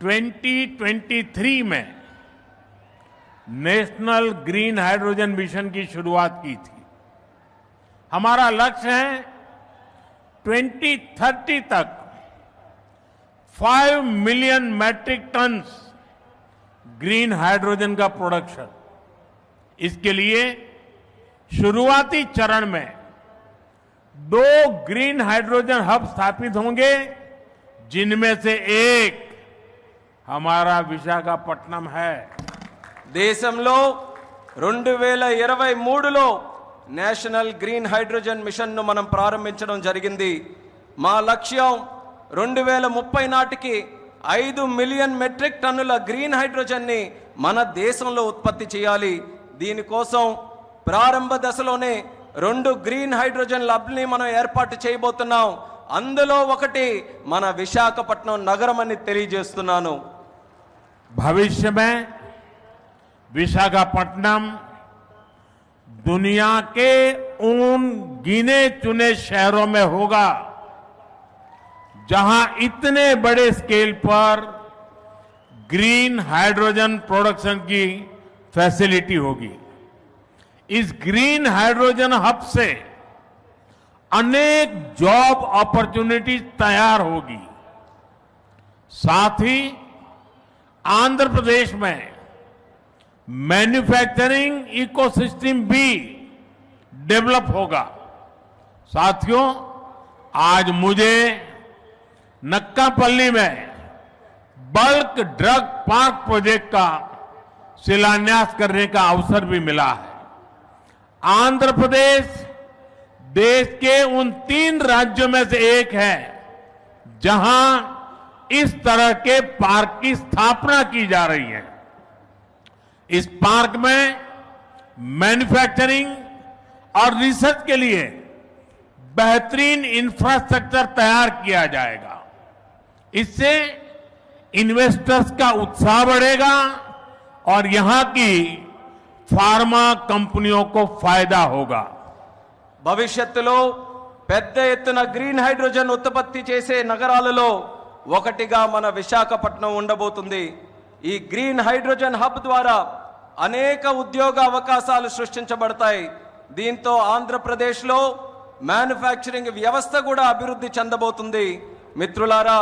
2023 में national green hydrogen mission की शुरुआत की थी। हमारा लक्ष्य है 2030 तक 5 million metric tons green hydrogen का प्रोडक्शन। इसके लिए शुरुआती चरण में दो ग्रीन हाइड्रोजन हब स्थापित होंगे, जिनमें से एक హమారా విశాఖపట్నం హై దేశంలో రెండు వేల ఇరవై మూడులో నేషనల్ గ్రీన్ హైడ్రోజన్ మిషన్ను మనం ప్రారంభించడం జరిగింది. మా లక్ష్యం రెండు వేల ముప్పై నాటికి ఐదు మిలియన్ మెట్రిక్ టన్నుల గ్రీన్ హైడ్రోజన్ని మన దేశంలో ఉత్పత్తి చేయాలి. దీనికోసం ప్రారంభ దశలోనే రెండు గ్రీన్ హైడ్రోజన్ లబ్ని మనం ఏర్పాటు చేయబోతున్నాం. అందులో ఒకటి మన విశాఖపట్నం నగరం అని తెలియజేస్తున్నాను. भविष्य में विशाखापट्टनम दुनिया के उन गिने चुने शहरों में होगा, जहाँ इतने बड़े स्केल पर ग्रीन हाइड्रोजन प्रोडक्शन की फैसिलिटी होगी। इस ग्रीन हाइड्रोजन हब से अनेक जॉब अपॉर्चुनिटीज़ तैयार होगी। साथ ही आंध्र प्रदेश में मैन्युफैक्चरिंग इकोसिस्टम भी डेवलप होगा। साथियों, आज मुझे नक्कापल्ली में बल्क ड्रग पार्क प्रोजेक्ट का शिलान्यास करने का अवसर भी मिला है। आंध्र प्रदेश देश के उन तीन राज्यों में से एक है, जहाँ इस तरह के पार्क की स्थापना की जा रही है इस पार्क में मैन्युफैक्चरिंग और रिसर्च के लिए बेहतरीन इंफ्रास्ट्रक्चर तैयार किया जाएगा इससे इन्वेस्टर्स का उत्साह बढ़ेगा और यहां की फार्मा कंपनियों को फायदा होगा భవిష్యత్తులో పెద్ద ఎత్తున గ్రీన్ హైడ్రోజన్ ఉత్పత్తి చేసే నగరాలలో ఒకటిగా మన విశాఖపట్నం ఉండబోతుంది. ఈ గ్రీన్ హైడ్రోజన్ హబ్ ద్వారా అనేక ఉద్యోగ అవకాశాలు సృష్టించబడతాయి. దీంతో ఆంధ్రప్రదేశ్లో మ్యానుఫ్యాక్చరింగ్ వ్యవస్థ కూడా అభివృద్ధి చెందబోతుంది. మిత్రులారా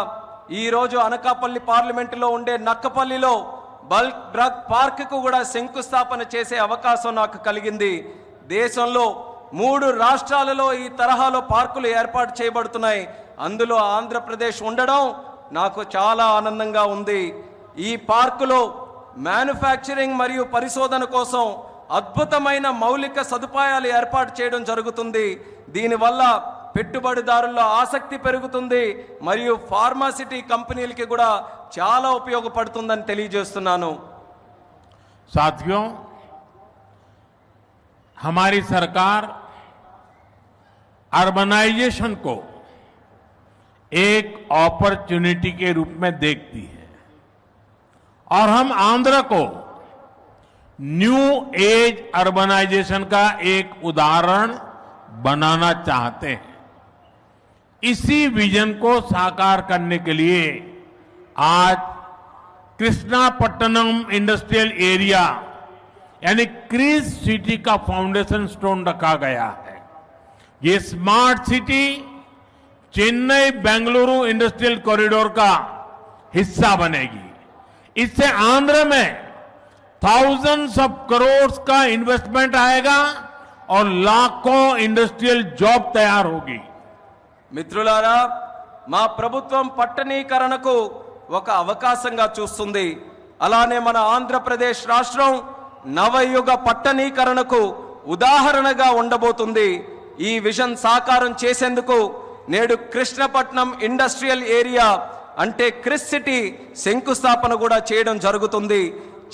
ఈ రోజు అనకాపల్లి పార్లమెంటులో ఉండే నక్కపల్లిలో బల్క్ డ్రగ్ పార్క్కు కూడా శంకుస్థాపన చేసే అవకాశం నాకు కలిగింది. దేశంలో మూడు రాష్ట్రాలలో ఈ తరహాలో పార్కులు ఏర్పాటు చేయబడుతున్నాయి. అందులో ఆంధ్రప్రదేశ్ ఉండడం నాకు చాలా ఆనందంగా ఉంది ఈ పార్కులో మ్యానుఫ్యాక్చరింగ్ మరియు పరిశోధన కోసం అద్భుతమైన మౌలిక సదుపాయాలు ఏర్పాటు చేయడం జరుగుతుంది దీనివల్ల పెట్టుబడిదారుల్లో ఆసక్తి పెరుగుతుంది మరియు ఫార్మాసిటీ కంపెనీలకి కూడా చాలా ఉపయోగపడుతుందని తెలియజేస్తున్నాను साथियों हमारी सरकार अर्बनाइजेशन को एक अपॉर्चुनिटी के रूप में देखती है। और हम आंध्र को न्यू एज अर्बनाइजेशन का एक उदाहरण बनाना चाहते हैं। इसी विजन को साकार करने के लिए आज कृष्णापट्टनम इंडस्ट्रियल एरिया यानी क्रीज सिटी का फाउंडेशन स्टोन रखा गया है। ये smart city Chennai Bengaluru industrial corridor का हिस्सा बनेगी इससे आंध्र में थाउजेंड्स ऑफ करोड़ का इन्वेस्टमेंट आएगा और लाखों इंडस्ट्रियल जॉब तैयार होगी మిత్రులారా మా ప్రభుత్వం పట్టణీకరణకు ఒక అవకాశంగా చూస్తుంది అలానే మన ఆంధ్రప్రదేశ్ రాష్ట్రం నవయుగ పట్టణీకరణకు ఉదాహరణగా ఉండబోతుంది ఈ విజన్ సాకారం చేసేందుకు నేడు కృష్ణపట్నం ఇండస్ట్రియల్ ఏరియా అంటే క్రిస్ సిటీ శంకుస్థాపన కూడా చేయడం జరుగుతుంది.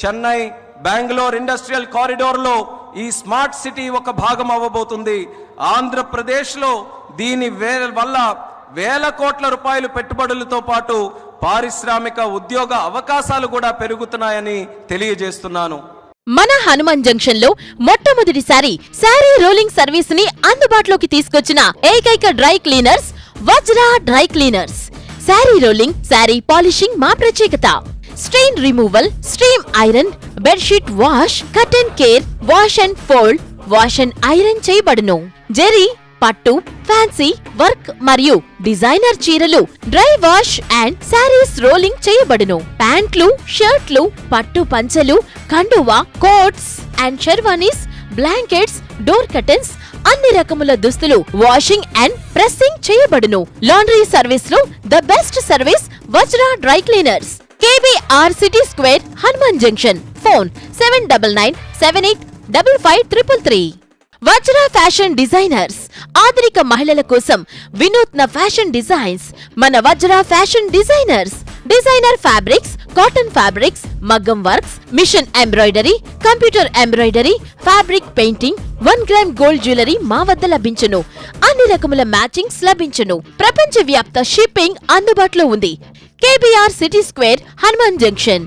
చెన్నై బెంగళూరు ఇండస్ట్రియల్ కారిడోర్లో ఈ స్మార్ట్ సిటీ ఒక భాగం అవ్వబోతుంది. ఆంధ్రప్రదేశ్లో దీని వే వల్ల వేల కోట్ల రూపాయలు పెట్టుబడులతో పాటు పారిశ్రామిక ఉద్యోగ అవకాశాలు కూడా పెరుగుతున్నాయని తెలియజేస్తున్నాను. మన హనుమాన్ జంక్షన్లో మొట్టమొదటిసారి శారీ రోలింగ్ సర్వీస్ని అందుబాటులోకి తీసుకొచ్చిన ఏకైక dry cleaners Vajra dry cleaners. Sari rolling sari polishing మా ప్రత్యేకత. Strain removal stream iron bedsheet wash cotton care wash and fold wash and iron చేయబడును. జెరీ పట్టు ఫ్యాన్సీ వర్క్ మరియు డిజైనర్ చీరలు dry wash and saris rolling చేయబడును. ప్యాంట్లు షర్ట్లు పట్టు పంచెలు కండువా coats and sherwanis blankets door curtains అన్ని రకముల దుస్తులు వాషింగ్ అండ్ ప్రెస్సింగ్ చేయబడును. లాండ్రీ సర్వీస్లో the best service Vajra dry cleaners KBR city square Hanuman junction phone seven double nine seven eight double five triple three Vajra fashion designers ఆధునిక మహిళల కోసం వినూత్న fashion designs. మన Vajra fashion designers. Designer fabrics cotton fabrics మగ్గం works machine embroidery computer embroidery fabric painting one gram gold jewellery మా వద్ద లభించును. అన్ని రకముల మ్యాచింగ్స్ లభించును. ప్రపంచ వ్యాప్త షిప్పింగ్ అందుబాటులో ఉంది. KBR city square Hanuman junction.